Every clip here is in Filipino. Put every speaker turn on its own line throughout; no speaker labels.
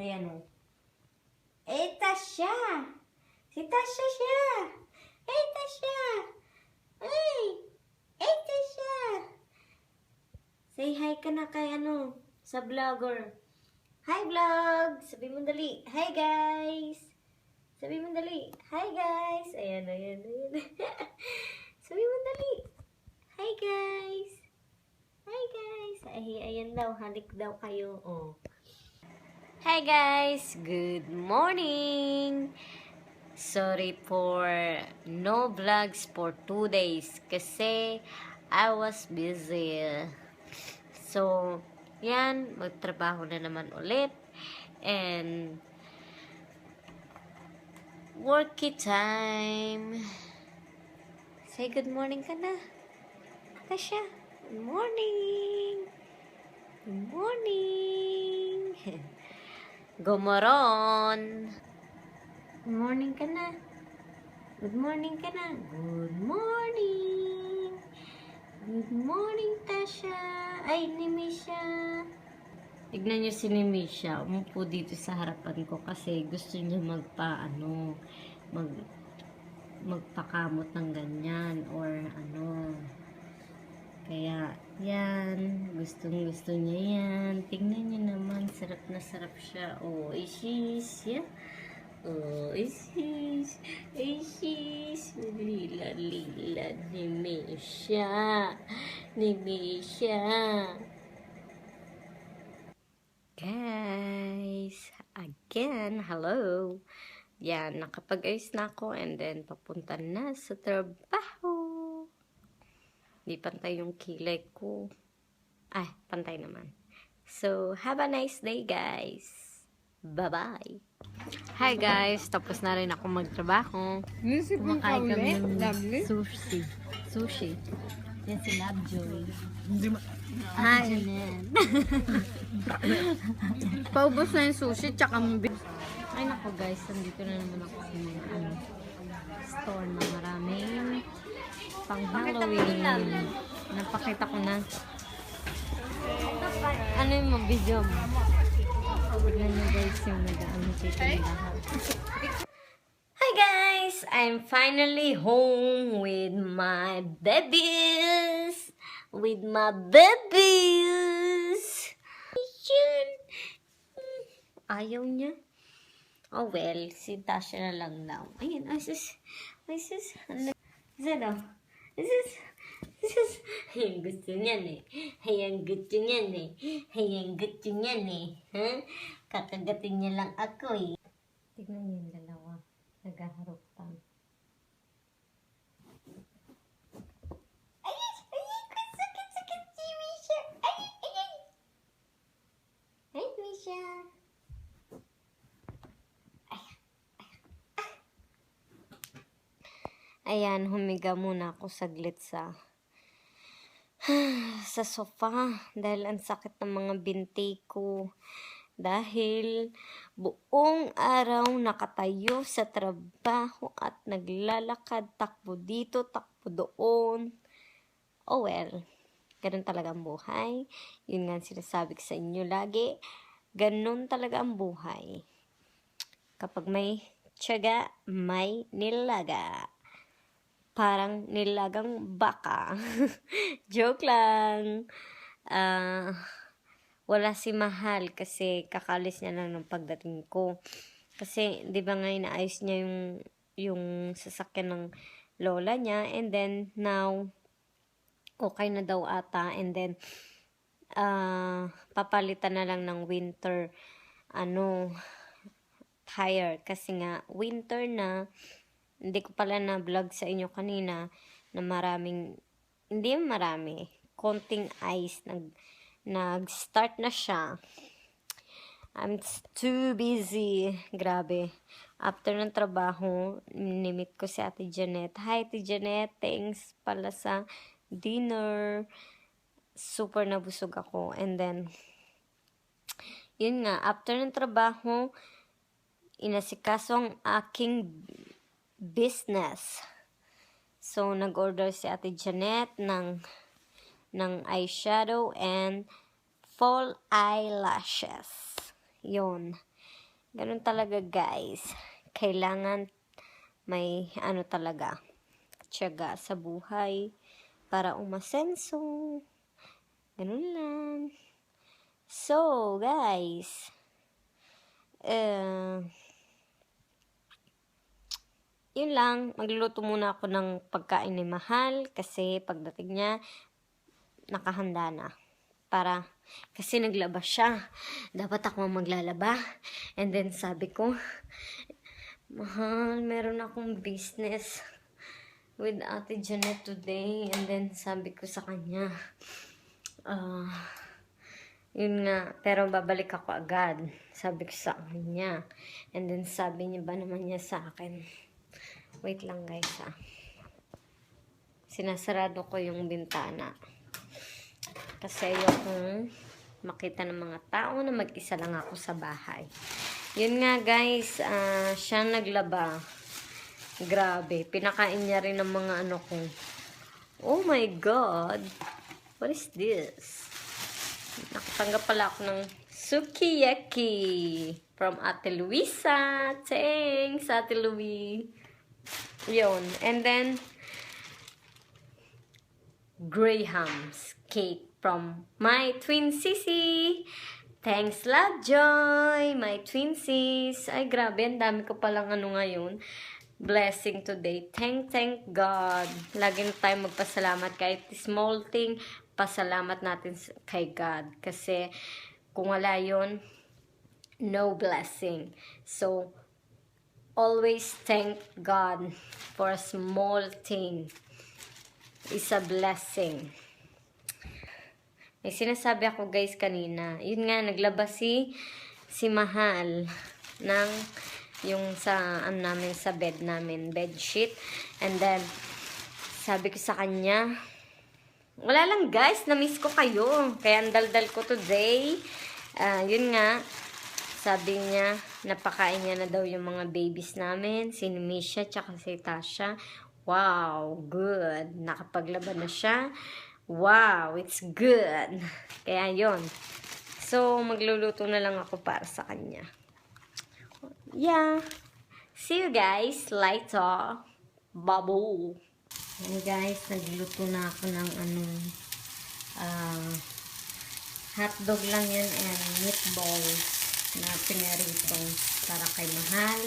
Ayan o. Eh, Tasha! Si Tasha siya! Eh, Tasha! Ay! Eh, Tasha! Say hi ka na kay ano, sa vlogger. Hi, vlog! Sabi mo dali. Hi, guys! Sabi mo dali. Hi, guys! Ayan, ayan, ayan. Sabi mo dali. Hi, guys! Hi, guys! Ay, ayan daw. Halik daw kayo. Oh. Hi, guys! Good morning! Sorry for no vlogs for two days kasi I was busy. So, yan, magtrabaho na naman ulit. And, worky time. Say good morning ka na. Tasha, good morning. Good morning. Gomoron. Good morning ka na. Good morning ka na. Good morning. Good morning, Tasha. Ay, ni Misha. Tignan niyo si Nimisha. Umupo dito sa harapan ko kasi gusto niya magpa, ano, mag, magpakamot ng ganyan or ano. Kaya, yan. Gustong gusto niya yan. Tingnan niyo naman. Sarap na sarap siya. Oh, isis. Yeah. Oh, isis. Isis. Lila, lila. Ni Misha. Ni Misha. Guys, again, hello. Yan, nakapag-ayos na ako and then papunta na sa trabaho. Di pantay yung kilay ko. Ay, pantay naman. So, have a nice day, guys. Bye-bye. Hi, guys. Tapos na rin ako magtrabaho. Kumakain kami ng
Lovely.
sushi. Sushi. Yan si Lovejoy.
Hindi ma...
Hi, Janet.
Paubos na yung sushi, tsaka mo...
Ay nako guys, nandito na naman ako sa mga ano, store na maraming pang Halloween. Napakita ko na. Ano yung mga video mo? Tignan nyo guys yung nag-ano dito ng lahat. Hi guys! I'm finally home with my babies! With my babies! Ayaw niya. Oh well, si Tasha na lang daw. Ayun, ay sus, ay sus, ano, isa daw. Sus, sus, ayun gusto niyan eh. Ayun gusto niyan eh. Ayun gusto niyan eh. Kakagatin niya lang ako eh. Tignan niyo yung dalawa. Si Misha. Ay, ay, ay. Ay, Misha. Ayan, humiga muna ako saglit sa sa sofa dahil ang sakit ng mga binti ko. Dahil buong araw nakatayo sa trabaho at naglalakad, takbo dito, takbo doon. Oh well, ganun talaga ang buhay. Yun nga sinasabi ko sa inyo lagi. Ganun talaga ang buhay. Kapag may tiyaga, may nilaga parang nilagang baka. Joke lang. Ah, wala si Mahal kasi kakalis niya lang ng pagdating ko. Kasi, di ba nga inaayos niya yung, yung sasakyan ng lola niya and then now, okay na daw ata and then, ah, papalitan na lang ng winter, ano, tire kasi nga winter na hindi ko pala na vlog sa inyo kanina na maraming hindi marami konting ice. Nag nag-start na siya. I'm too busy. Grabe. After ng trabaho nimit ko si Ate Janet hi Ate Janet thanks pala sa dinner. Super nabusog ako. And then yun nga after ng trabaho inasikaso ang aking business. So, nag-order si Ate Janet ng, ng eyeshadow and fall eyelashes. Yun. Ganun talaga, guys. Kailangan may ano talaga, tiyaga sa buhay para umasenso. Ganun lang. So, guys, eh, yun lang, magluluto muna ako ng pagkain ni Mahal kasi pagdating niya, nakahanda na. Para, kasi naglaba siya. Dapat ako maglalaba. And then sabi ko, Mahal, meron akong business with Ate Janet today. And then sabi ko sa kanya, ah, yun nga, pero babalik ako agad. Sabi ko sa kanya. And then sabi niya ba naman niya sa akin, wait lang guys ah. Sinasarado ko yung bintana. Kasi ayokong makita ng mga tao na mag-isa lang ako sa bahay. Yun nga guys, ah, siya naglaba. Grabe, pinakain niya rin ng mga ano ko. Oh my God! What is this? Nakatanggap pala ako ng sukiyaki from Ate Luisa. Thanks, Ate Louie. Yun. And then, Graham's cake from my twin sissy. Thanks, Love Joy, my twin sis. Ay, grabe, ang dami ko palang ano ngayon. Blessing today. Thank, thank God. Lagi na tayo magpasalamat kahit small thing, pasalamat natin kay God. Kasi, kung wala yon no blessing. So, always thank God for a small thing. Is a blessing. May sinasabi ako guys kanina. Yun nga, naglaba si, si Mahal ng yung sa, ano namin, sa bed namin, bed sheet. And then, sabi ko sa kanya, wala lang guys, na-miss ko kayo. Kaya ang daldal ko today. Ah, yun nga, sabi niya, napakain niya na daw yung mga babies namin, si Misha, tsaka si Tasha. Wow, good. Nakapaglaban na siya. Wow, it's good. Kaya yon. So, magluluto na lang ako para sa kanya. Yeah. See you guys later. Babu. Ayan guys, nagluto na ako ng ano, ah, hotdog lang yan and meatballs na pinarito para kay Mahal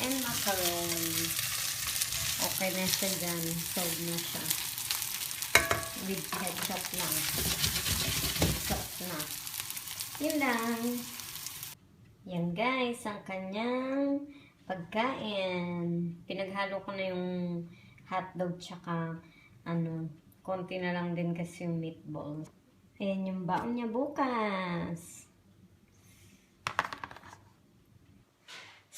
and macaroni. Okay na siya dyan. Sold na siya. With ketchup lang. Ketchup na. Yun lang. Yan guys, ang kanyang pagkain. Pinaghalo ko na yung hotdog tsaka ano, konti na lang din kasi yung meatball. Ayan yung baon niya bukas.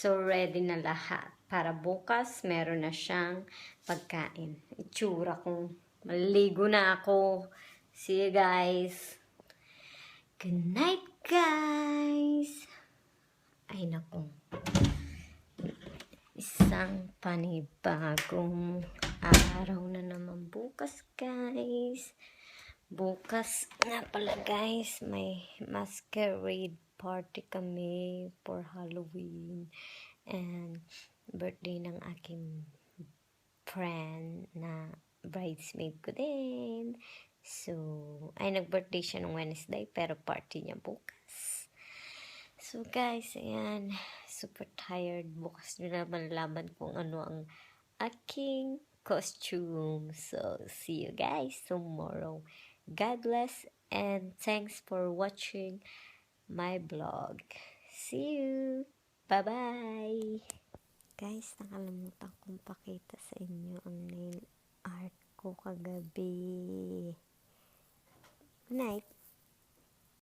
So, ready na lahat. Para bukas, meron na siyang pagkain. Itsura ko. Maligo na ako. See you guys. Good night, guys. Ay, naku. Isang panibagong araw na naman bukas, guys. Bukas nga pala, guys, may masquerade party kami for Halloween. And birthday ng aking friend na bridesmaid ko din. So, ay nag-birthday siya nung Wednesday, pero party niya bukas. So, guys, ayan. Super tired. Bukas nyo naman laman kung ano ang aking costume. So, see you guys tomorrow. God bless and thanks for watching my vlog. See you. Bye-bye. Guys, nakalimutan kong pakita sa inyo ang nail art ko kagabi. Good night.